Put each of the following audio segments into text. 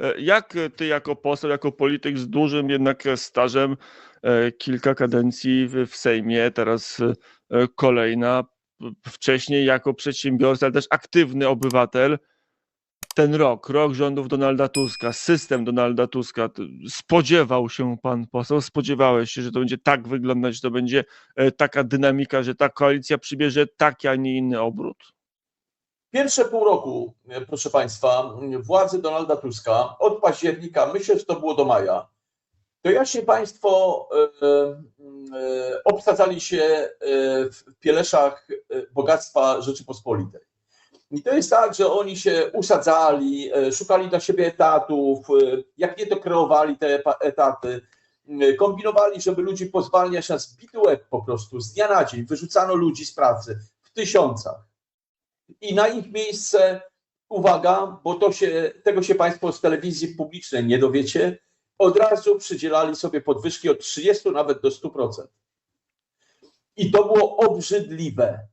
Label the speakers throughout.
Speaker 1: E, Jak ty jako poseł, jako polityk z dużym jednak stażem, e, kilka kadencji w Sejmie, teraz e, kolejna, wcześniej jako przedsiębiorca, ale też aktywny obywatel, ten rok, rok rządów Donalda Tuska, system Donalda Tuska, spodziewał się pan poseł, spodziewałeś się, że to będzie tak wyglądać, że to będzie taka dynamika, że ta koalicja przybierze taki, a nie inny obrót?
Speaker 2: Pierwsze pół roku, e, proszę Państwa, władzy Donalda Tuska od października, myślę, że to było do maja, to jaśnie Państwo e, e, obsadzali się w pieleszach bogactwa Rzeczypospolitej. I to jest tak, że oni się usadzali, szukali dla siebie etatów, jak nie to kreowali te etaty, kombinowali, żeby ludzi pozwalniać na zbity łeb po prostu, z dnia na dzień, wyrzucano ludzi z pracy w tysiącach i na ich miejsce, uwaga, bo to się, tego się Państwo z telewizji publicznej nie dowiecie, od razu przydzielali sobie podwyżki od 30 nawet do 100%. I to było obrzydliwe.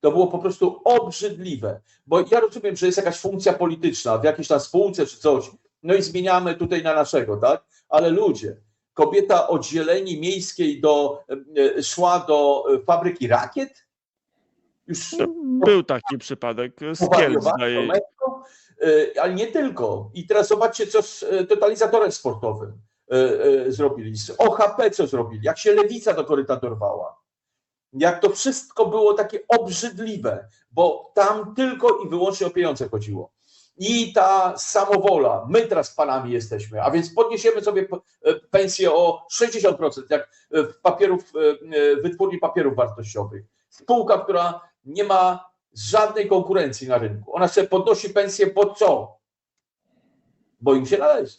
Speaker 2: To było po prostu obrzydliwe, bo ja rozumiem, że jest jakaś funkcja polityczna w jakiejś tam spółce czy coś, no i zmieniamy tutaj na naszego, tak? Ale ludzie, kobieta od zieleni miejskiej do, e, szła do fabryki rakiet, już
Speaker 1: No, Był taki przypadek z Kielc,
Speaker 2: y, ale nie tylko. I teraz zobaczcie, co z y, totalizatorem sportowym y, zrobili, z OHP co zrobili, jak się lewica do koryta dorwała. Jak to wszystko było takie obrzydliwe, bo tam tylko i wyłącznie o pieniądze chodziło. I ta samowola, my teraz panami jesteśmy, a więc podniesiemy sobie pensję o 60%, jak w papierów, wytwórni papierów wartościowych. Spółka, która nie ma żadnej konkurencji na rynku. Ona sobie podnosi pensję po co? Bo im się należy.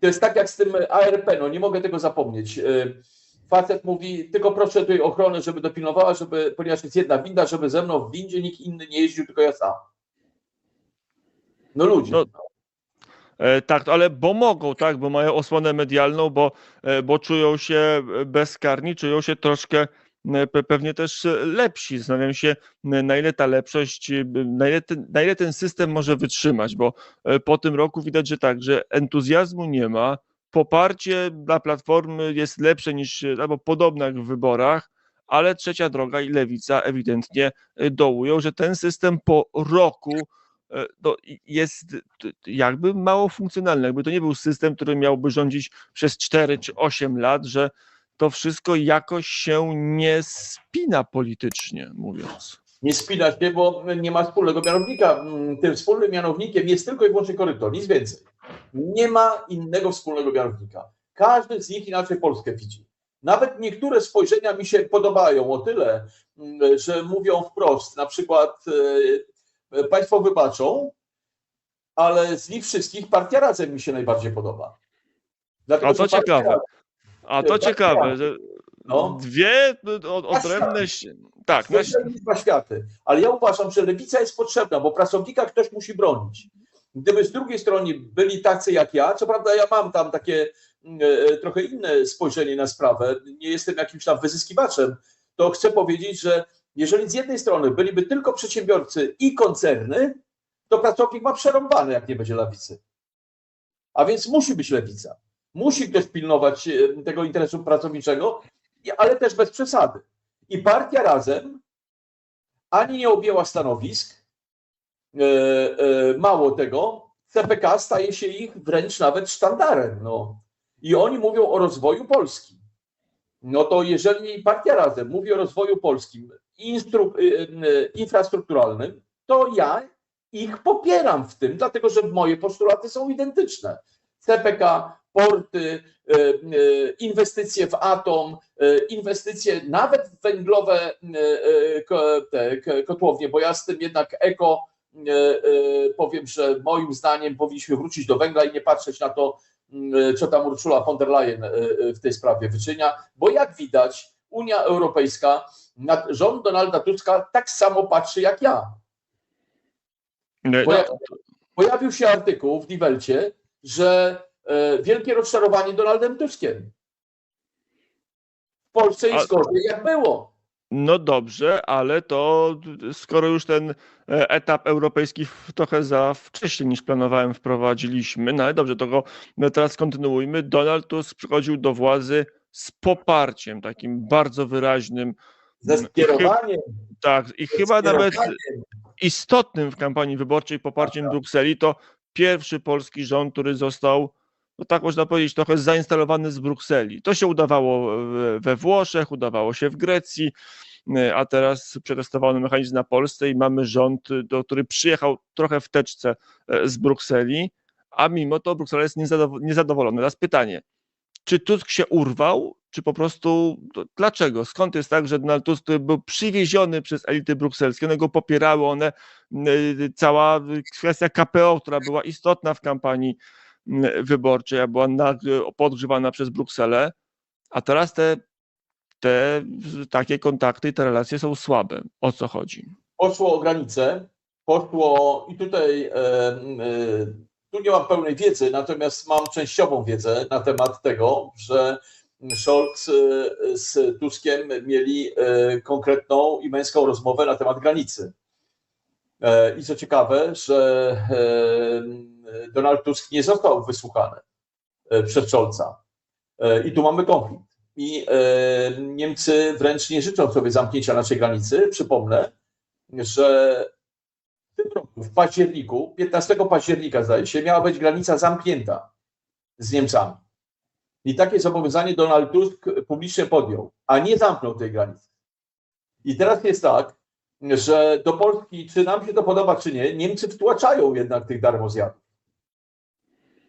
Speaker 2: To jest tak jak z tym ARP, no nie mogę tego zapomnieć. Yy, Facet mówi, tylko proszę tutaj ochronę, żeby dopilnowała, żeby, ponieważ jest jedna winda, żeby ze mną w windzie nikt inny nie jeździł, tylko ja sam. No ludzie.
Speaker 1: No, E, Tak, ale bo mogą, tak, bo mają osłonę medialną, bo, e, bo czują się bezkarni, czują się troszkę pewnie też e, lepsi. Zastanawiam się, n- na ile ta lepszość, e, na ile ten, na ile ten system może wytrzymać, bo e, po tym roku widać, że tak, że entuzjazmu nie ma, poparcie dla Platformy jest lepsze niż, e, albo podobne jak w wyborach, ale trzecia droga i lewica ewidentnie e, dołują, że ten system po roku e, no, jest jakby mało funkcjonalny, jakby to nie był system, który miałby rządzić przez 4 czy 8 lat, że to wszystko jakoś się nie spina politycznie, mówiąc.
Speaker 2: nie spinać się, bo nie ma wspólnego mianownika. Mm, Tym wspólnym mianownikiem jest tylko i wyłącznie koryto, nic więcej. Nie ma innego wspólnego mianownika. Każdy z nich inaczej Polskę widzi. Nawet niektóre spojrzenia mi się podobają o tyle, mm, że mówią wprost, na przykład e, Państwo wybaczą, ale z nich wszystkich partia Razem mi się najbardziej podoba. Dlatego,
Speaker 1: A to ciekawe. A to ciekawe, że
Speaker 2: No.
Speaker 1: dwie no, od- odrębne. Tak, na,
Speaker 2: liczba światy. Ale ja uważam, że lewica jest potrzebna, bo pracownika ktoś musi bronić. Gdyby z drugiej strony byli tacy jak ja, co prawda ja mam tam takie e, trochę inne spojrzenie na sprawę, nie jestem jakimś tam wyzyskiwaczem, to chcę powiedzieć, że jeżeli z jednej strony byliby tylko przedsiębiorcy i koncerny, to pracownik ma przerąbane, jak nie będzie lewicy. A więc musi być lewica. Musi ktoś pilnować e, tego interesu pracowniczego, ale też bez przesady. I partia razem ani nie objęła stanowisk, e, e, mało tego, CPK staje się ich wręcz nawet sztandarem. No. I oni mówią o rozwoju Polski. No to jeżeli partia razem mówi o rozwoju polskim infrastrukturalnym, to ja ich popieram w tym, dlatego że moje postulaty są identyczne. CPK, porty, e, e, inwestycje w atom, e, inwestycje nawet w węglowe te kotłownie, bo ja z tym jednak eko powiem, że moim zdaniem powinniśmy wrócić do węgla i nie patrzeć na to, m, co tam Ursula von der Leyen w tej sprawie wyczynia, bo jak widać Unia Europejska, rząd Donalda Tuska tak samo patrzy jak ja.
Speaker 1: no,
Speaker 2: jak pojawił się artykuł w Die Welcie, że wielkie rozczarowanie Donaldem Tuskiem. W Polsce jest
Speaker 1: A-
Speaker 2: gorzej jak było.
Speaker 1: No dobrze, ale to skoro już ten e, etap europejski trochę za wcześnie niż planowałem wprowadziliśmy, no ale dobrze, to go no teraz kontynuujmy. Donald Tusk przychodził do władzy z poparciem takim bardzo wyraźnym,
Speaker 2: Ze skierowaniem.
Speaker 1: tak, i chyba nawet istotnym w kampanii wyborczej poparciem Brukseli, to pierwszy polski rząd, który został, no tak można powiedzieć, trochę zainstalowany z Brukseli. To się udawało we- we Włoszech, udawało się w Grecji, y, a teraz przetestowano mechanizm na Polsce i mamy rząd, y, do, który przyjechał trochę w teczce e, z Brukseli, a mimo to Bruksela jest niezadow- niezadowolona. Teraz pytanie, czy Tusk się urwał, czy po prostu dlaczego? Skąd jest tak, że Donald Tusk był przywieziony przez elity brukselskie, one go popierały, one, cała kwestia KPO, która była istotna w kampanii wyborczej, była podgrzewana przez Brukselę, a teraz te, te takie kontakty i te relacje są słabe. O co chodzi?
Speaker 2: poszło o granicę, poszło i tutaj tu nie mam pełnej wiedzy, natomiast mam częściową wiedzę na temat tego, że Scholz e, z Tuskiem mieli e, konkretną i męską rozmowę na temat granicy. E, I co ciekawe, że Donald Tusk nie został wysłuchany e, przez Scholza. E, I tu mamy konflikt. I Niemcy wręcz nie życzą sobie zamknięcia naszej granicy. Przypomnę, że w tym roku, w październiku, 15 października zdaje się, miała być granica zamknięta z Niemcami. I takie zobowiązanie Donald Tusk publicznie podjął, a nie zamknął tej granicy. I teraz jest tak, że do Polski, czy nam się to podoba, czy nie, Niemcy wtłaczają jednak tych darmozjadów.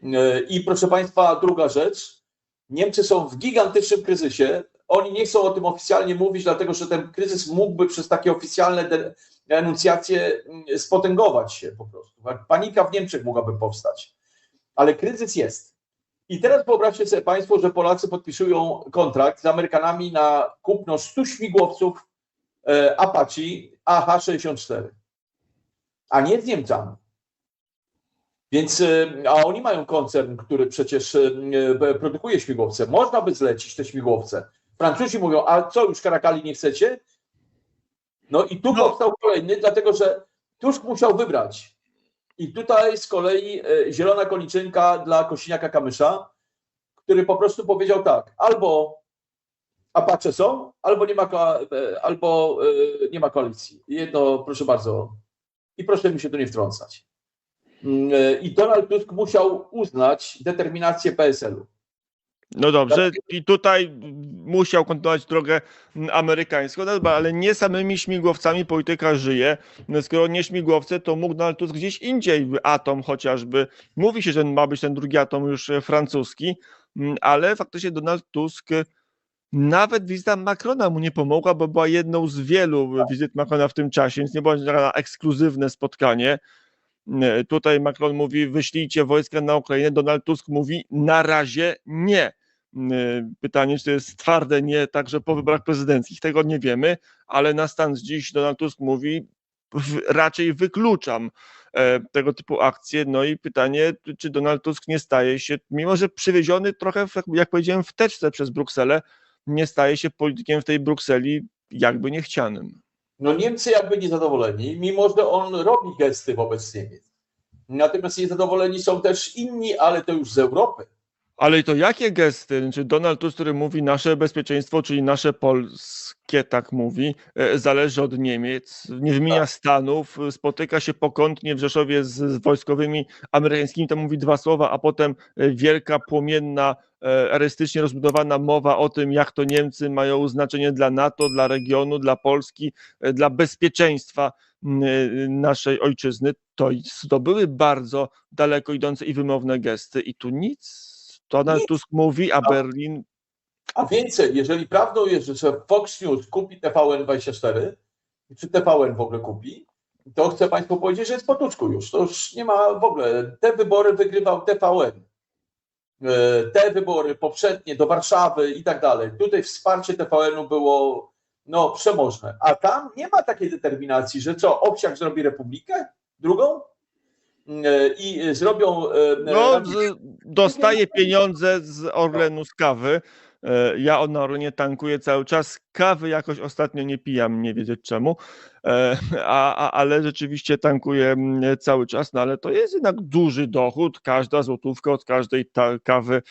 Speaker 2: E, I proszę Państwa, druga rzecz. Niemcy są w gigantycznym kryzysie. Oni nie chcą o tym oficjalnie mówić, dlatego że ten kryzys mógłby przez takie oficjalne de- enuncjacje mm, spotęgować się po prostu. Panika w Niemczech mogłaby powstać. Ale kryzys jest. I teraz wyobraźcie sobie Państwo, że Polacy podpisują kontrakt z Amerykanami na kupno 100 śmigłowców e, Apache AH-64, a nie z Niemcami. Więc, e, a oni mają koncern, który przecież e, e, produkuje śmigłowce. Można by zlecić te śmigłowce. Francuzi mówią, a co, już Karakali nie chcecie? No i tu
Speaker 1: No.
Speaker 2: powstał kolejny, dlatego że Tusk musiał wybrać. I tutaj z kolei zielona koniczynka dla Kosiniaka Kamysza, który po prostu powiedział tak, albo Apache są, albo nie ma, albo nie ma koalicji. Jedno, proszę bardzo. I proszę mi się tu nie wtrącać. Mm, e, I Donald Tusk musiał uznać determinację PSL-u.
Speaker 1: No dobrze, i tutaj musiał kontynuować drogę amerykańską, no ale nie samymi śmigłowcami polityka żyje. No Skoro nie śmigłowce, to mógł Donald Tusk gdzieś indziej, atom chociażby. Mówi się, że ma być ten drugi atom już e, francuski, m, ale faktycznie Donald Tusk, e, nawet wizyta Macrona mu nie pomogła, bo była jedną z wielu wizyt Macrona w tym czasie, więc nie było na ekskluzywne spotkanie. E, Tutaj Macron mówi, wyślijcie wojska na Ukrainę. Donald Tusk mówi, na razie nie. E, Pytanie, czy to jest twarde nie, także po wyborach prezydenckich, tego nie wiemy, ale na stan z dziś Donald Tusk mówi, raczej wykluczam e, tego typu akcje. No i pytanie, czy Donald Tusk nie staje się, mimo że przywieziony trochę, jak powiedziałem, w teczce przez Brukselę, nie staje się politykiem w tej Brukseli jakby niechcianym.
Speaker 2: No Niemcy jakby niezadowoleni, mimo że on robi gesty wobec Niemiec. Natomiast niezadowoleni są też inni, ale to już z Europy.
Speaker 1: Ale to jakie gesty? Czy Donald Tusk, który mówi nasze bezpieczeństwo, czyli nasze polskie, tak mówi, e, zależy od Niemiec, nie wymienia
Speaker 2: Tak.
Speaker 1: Stanów, e, spotyka się pokątnie w Rzeszowie z, z wojskowymi amerykańskimi, to mówi dwa słowa, a potem e, wielka, płomienna, erystycznie rozbudowana mowa o tym, jak to Niemcy mają znaczenie dla NATO, dla regionu, dla Polski, dla bezpieczeństwa naszej ojczyzny. To, to były bardzo daleko idące i wymowne gesty i tu nic. Donald
Speaker 2: Nic.
Speaker 1: Tusk mówi, a Berlin.
Speaker 2: A więcej, jeżeli prawdą jest, że Fox News kupi TVN24, czy TVN w ogóle kupi, to chcę Państwu powiedzieć, że jest po tuczku już. To już nie ma w ogóle. Te wybory wygrywał TVN. E, Te wybory poprzednie do Warszawy i tak dalej. Tutaj wsparcie TVN-u było no, przemożne. A tam nie ma takiej determinacji, że co, Owsiak zrobi republikę? Drugą? E, I zrobią. e,
Speaker 1: No, dostaje pieniądze z Orlenu z kawy. E, Ja od Orlenie tankuję cały czas. Kawy jakoś ostatnio nie pijam, nie wiedzieć czemu, E, a, a, ale rzeczywiście tankuję mm, cały czas. No ale to jest jednak duży dochód. Każda złotówka od każdej kawy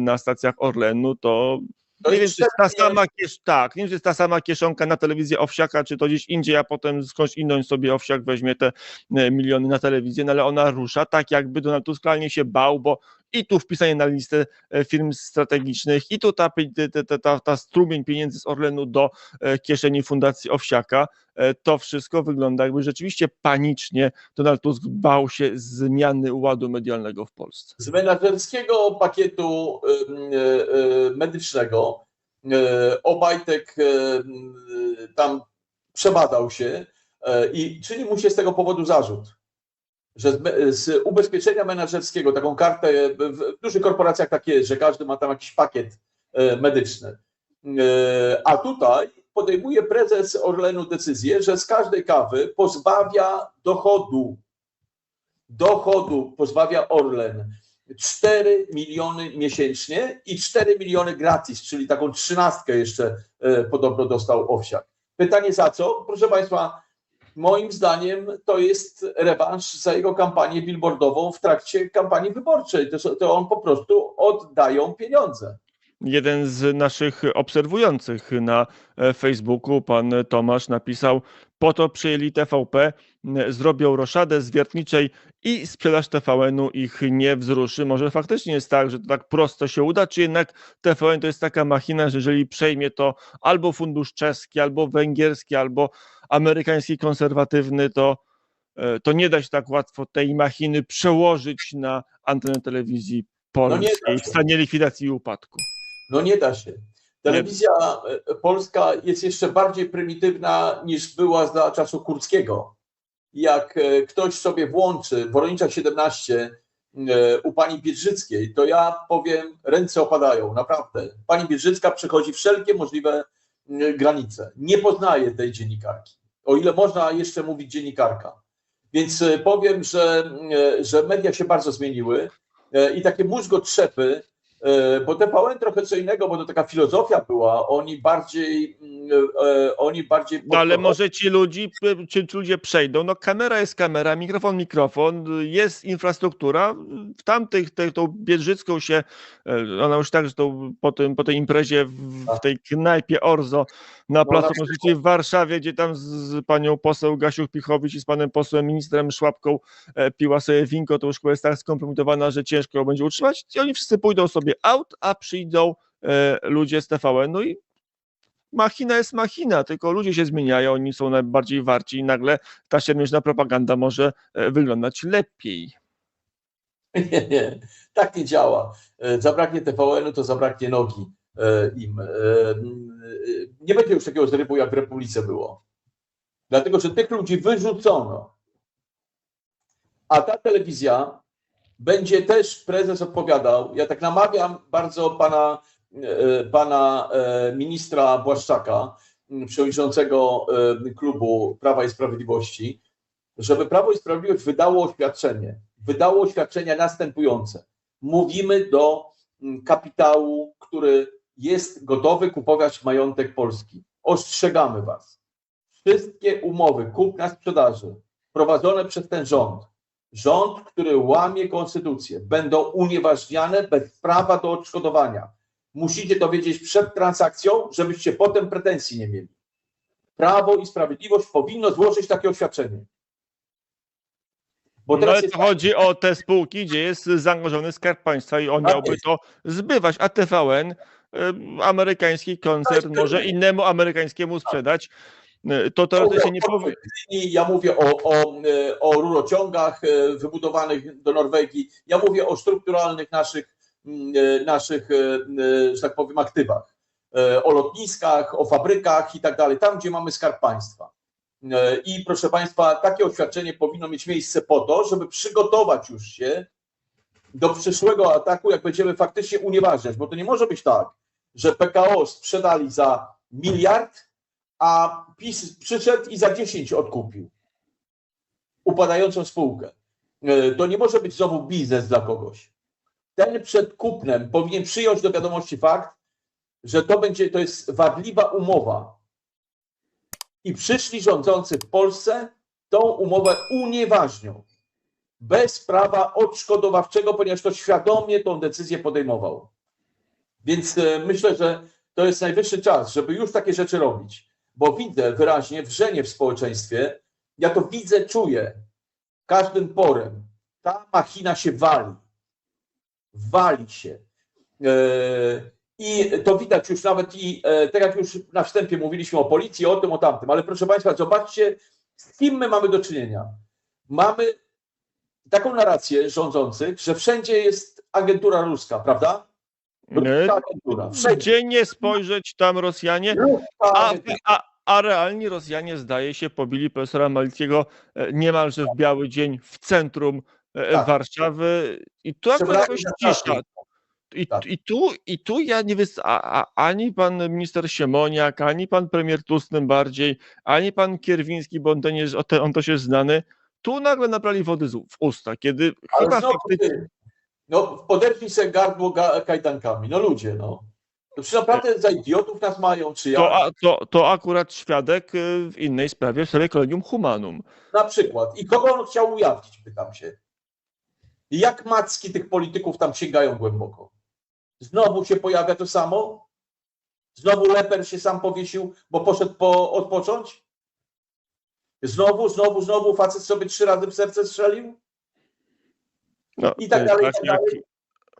Speaker 1: na stacjach Orlenu to
Speaker 2: To
Speaker 1: nie wiem, czy jest ta sama kiesz... tak, nie wiem, czy jest ta sama kieszonka na telewizję Owsiaka, czy to gdzieś indziej, a potem skądś inąć sobie Owsiak weźmie te e, miliony na telewizję, no ale ona rusza tak, jakby Donald Tusk realnie się bał, bo i tu wpisanie na listę e, firm strategicznych, i tu ta, ta, ta, ta, strumień pieniędzy z Orlenu do e, kieszeni Fundacji Owsiaka, e, to wszystko wygląda jakby rzeczywiście panicznie Donald Tusk bał się zmiany ładu medialnego w Polsce.
Speaker 2: z menadżerskiego pakietu medycznego Obajtek tam przebadał się i czyni mu się z tego powodu zarzut, że z, z ubezpieczenia menadżerskiego, taką kartę, w w dużych korporacjach tak jest, że każdy ma tam jakiś pakiet e, medyczny. E, A tutaj podejmuje prezes Orlenu decyzję, że z każdej kawy pozbawia dochodu dochodu pozbawia Orlen 4 miliony miesięcznie i 4 miliony gratis, czyli taką trzynastkę jeszcze e, podobno dostał Owsiak. Pytanie za co? Proszę Państwa, moim zdaniem to jest rewanż za jego kampanię billboardową w trakcie kampanii wyborczej. To, to on po prostu oddają pieniądze.
Speaker 1: Jeden z naszych obserwujących na e, Facebooku, pan Tomasz, napisał: Po to przyjęli TVP, zrobią roszadę z wiertniczej i sprzedaż TVN-u ich nie wzruszy. Może faktycznie jest tak, że to tak prosto się uda, czy jednak TVN to jest taka machina, że jeżeli przejmie to albo fundusz czeski, albo węgierski, albo amerykański konserwatywny, to, e, to nie da się tak łatwo tej machiny przełożyć na antenę telewizji
Speaker 2: No
Speaker 1: polskiej w
Speaker 2: się.
Speaker 1: stanie likwidacji i upadku.
Speaker 2: No nie da się. Telewizja e, polska jest jeszcze bardziej prymitywna niż była za czasu Kurskiego. Jak e, ktoś sobie włączy Woronicza 17 e, u pani Biedrzyckiej, to ja powiem, ręce opadają, naprawdę. Pani Biedrzycka przechodzi wszelkie możliwe granice. Nie poznaje tej dziennikarki, o ile można jeszcze mówić dziennikarka. Więc powiem, że, że media się bardzo zmieniły i takie mózgotrzepy, Bo TVN trochę co innego, bo to taka filozofia była. Oni bardziej, mm, e, oni bardziej.
Speaker 1: No ale może ci ludzi, czy ci ludzie przejdą? No kamera jest kamera, mikrofon mikrofon, jest infrastruktura. W tamtych, te, tą Biedrzycką się, e, ona już tak, że to po, tym, po tej imprezie w, w tej knajpie Orzo na Placu
Speaker 2: na
Speaker 1: Konstytucji w Warszawie, gdzie tam z, panią poseł Gasiuk Pichowicz i z panem posłem ministrem Szłapką e, piła sobie winko, to już jest tak skompromitowana, że ciężko ją będzie utrzymać. I oni wszyscy pójdą sobie out, a przyjdą e, ludzie z TVN. No i machina jest machina, tylko ludzie się zmieniają, oni są najbardziej warci i nagle ta siermiężna propaganda może e, wyglądać lepiej.
Speaker 2: Nie, nie, tak nie działa. E, Zabraknie TVN-u, to zabraknie nogi im. Nie będzie już takiego zrywu, jak w Republice było. Dlatego, że tych ludzi wyrzucono. A ta telewizja będzie też prezes odpowiadał. Ja tak namawiam bardzo pana, e, pana e, ministra Błaszczaka, przewodniczącego e, klubu Prawa i Sprawiedliwości, żeby Prawo i Sprawiedliwość wydało oświadczenie. Wydało oświadczenia następujące. Mówimy do kapitału, który jest gotowy kupować majątek Polski. Ostrzegamy Was. Wszystkie umowy kupna sprzedaży prowadzone przez ten rząd, rząd, który łamie konstytucję, będą unieważniane bez prawa do odszkodowania. Musicie to wiedzieć przed transakcją, żebyście potem pretensji nie mieli. Prawo i Sprawiedliwość powinno złożyć takie oświadczenie. Bo
Speaker 1: No
Speaker 2: teraz
Speaker 1: ale
Speaker 2: jest
Speaker 1: chodzi o te spółki, gdzie jest zaangażowany Skarb Państwa i on
Speaker 2: Tak
Speaker 1: miałby to zbywać, a TVN, amerykański koncern,
Speaker 2: Tak,
Speaker 1: może
Speaker 2: tak.
Speaker 1: innemu amerykańskiemu sprzedać, to teoretycznie nie
Speaker 2: mówię,
Speaker 1: powie...
Speaker 2: o linii, ja mówię o, o, e, o rurociągach e, wybudowanych do Norwegii, ja mówię o strukturalnych naszych, e, naszych e, e, że tak powiem, aktywach, E, o lotniskach, o fabrykach i tak dalej, tam gdzie mamy skarb państwa. E, I proszę Państwa, takie oświadczenie powinno mieć miejsce po to, żeby przygotować już się do przyszłego ataku, jak będziemy faktycznie unieważniać, bo to nie może być tak, że PKO sprzedali za miliard, a PiS przyszedł i za 10 odkupił upadającą spółkę. E, To nie może być znowu biznes dla kogoś. Ten przed kupnem powinien przyjąć do wiadomości fakt, że to będzie, to jest wadliwa umowa. I przyszli rządzący w Polsce tą umowę unieważnią. Bez prawa odszkodowawczego, ponieważ to świadomie tą decyzję podejmował. Więc e, myślę, że to jest najwyższy czas, żeby już takie rzeczy robić. Bo widzę wyraźnie wrzenie w społeczeństwie. Ja to widzę, czuję każdym porem. Ta machina się wali. Wali się. E, I to widać już nawet i e, tak jak już na wstępie mówiliśmy o policji, o tym, o tamtym, ale proszę Państwa, zobaczcie, z kim my mamy do czynienia. Mamy taką narrację rządzących, że wszędzie jest agentura ruska, prawda?
Speaker 1: Gdzie nie spojrzeć, tam Rosjanie,
Speaker 2: Ruska
Speaker 1: a,
Speaker 2: agentura.
Speaker 1: a, a realni Rosjanie, zdaje się, pobili profesora Malickiego e, niemalże w biały dzień w centrum e,
Speaker 2: Tak.
Speaker 1: Warszawy i tu akurat jakoś
Speaker 2: za
Speaker 1: cisza.
Speaker 2: czapki.
Speaker 1: I,
Speaker 2: Tak.
Speaker 1: i, tu, I tu ja nie wiem, a, a, ani pan minister Siemoniak, ani pan premier Tusk tym bardziej, ani pan Kierwiński, bo on to, nie, on to się znany, tu nagle nabrali wody w usta, kiedy
Speaker 2: Ale
Speaker 1: chyba faktycznie...
Speaker 2: no, poderwij sobie gardło ga, kajdankami. No ludzie, no. To czy naprawdę za idiotów nas mają, czy ja?
Speaker 1: To, a- to, to akurat świadek y, w innej sprawie, w sprawie Collegium Humanum.
Speaker 2: Na przykład. I kogo on chciał ujawnić, pytam się. I Jak macki tych polityków tam sięgają głęboko? Znowu się pojawia to samo? Znowu Leper się sam powiesił, bo poszedł po, odpocząć? Znowu, znowu, znowu facet sobie trzy razy w serce strzelił?
Speaker 1: No,
Speaker 2: I tak dalej, tak dalej.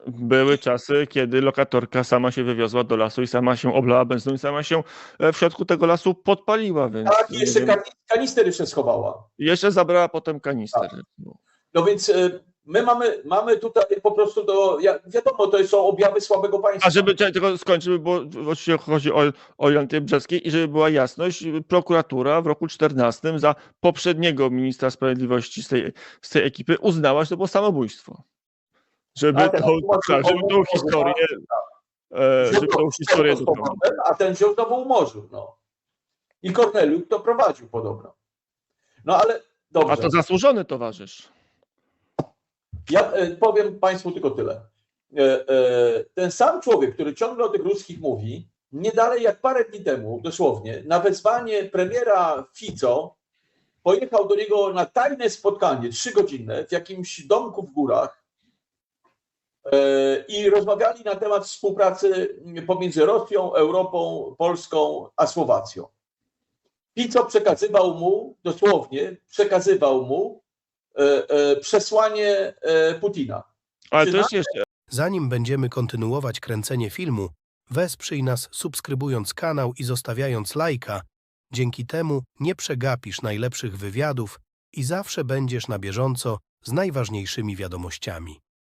Speaker 1: Były czasy, kiedy lokatorka sama się wywiozła do lasu i sama się oblała benzyną i sama się e, w środku tego lasu podpaliła, więc
Speaker 2: Tak, jeszcze
Speaker 1: wiem,
Speaker 2: kan- kanister jeszcze schowała.
Speaker 1: jeszcze zabrała potem kanister.
Speaker 2: No więc y, my mamy, mamy tutaj po prostu do, wiadomo, to są objawy słabego państwa.
Speaker 1: A żeby tylko skończymy, bo oczywiście chodzi o, o Jolantę Brzeckiej i żeby była jasność, prokuratura w roku 14 za poprzedniego ministra sprawiedliwości z tej, z tej ekipy uznała, że to było samobójstwo. Żeby
Speaker 2: A ten
Speaker 1: tą, tak, żeby historię, e, żeby tą historię
Speaker 2: a ten znowu umorzył. No. I Korneliusz to prowadził podobno. No ale dobrze.
Speaker 1: A to zasłużony towarzysz.
Speaker 2: Ja e, powiem Państwu tylko tyle. E, e, Ten sam człowiek, który ciągle o tych ruskich mówi, nie dalej jak parę dni temu, dosłownie, na wezwanie premiera Fico pojechał do niego na tajne spotkanie, trzygodzinne, w jakimś domku w górach i rozmawiali na temat współpracy pomiędzy Rosją, Europą, Polską a Słowacją. Fico przekazywał mu, dosłownie przekazywał mu przesłanie e, Putina.
Speaker 1: Ale to jest jeszcze
Speaker 3: Zanim będziemy kontynuować kręcenie filmu, wesprzyj nas subskrybując kanał i zostawiając lajka. Dzięki temu nie przegapisz najlepszych wywiadów i zawsze będziesz na bieżąco z najważniejszymi wiadomościami.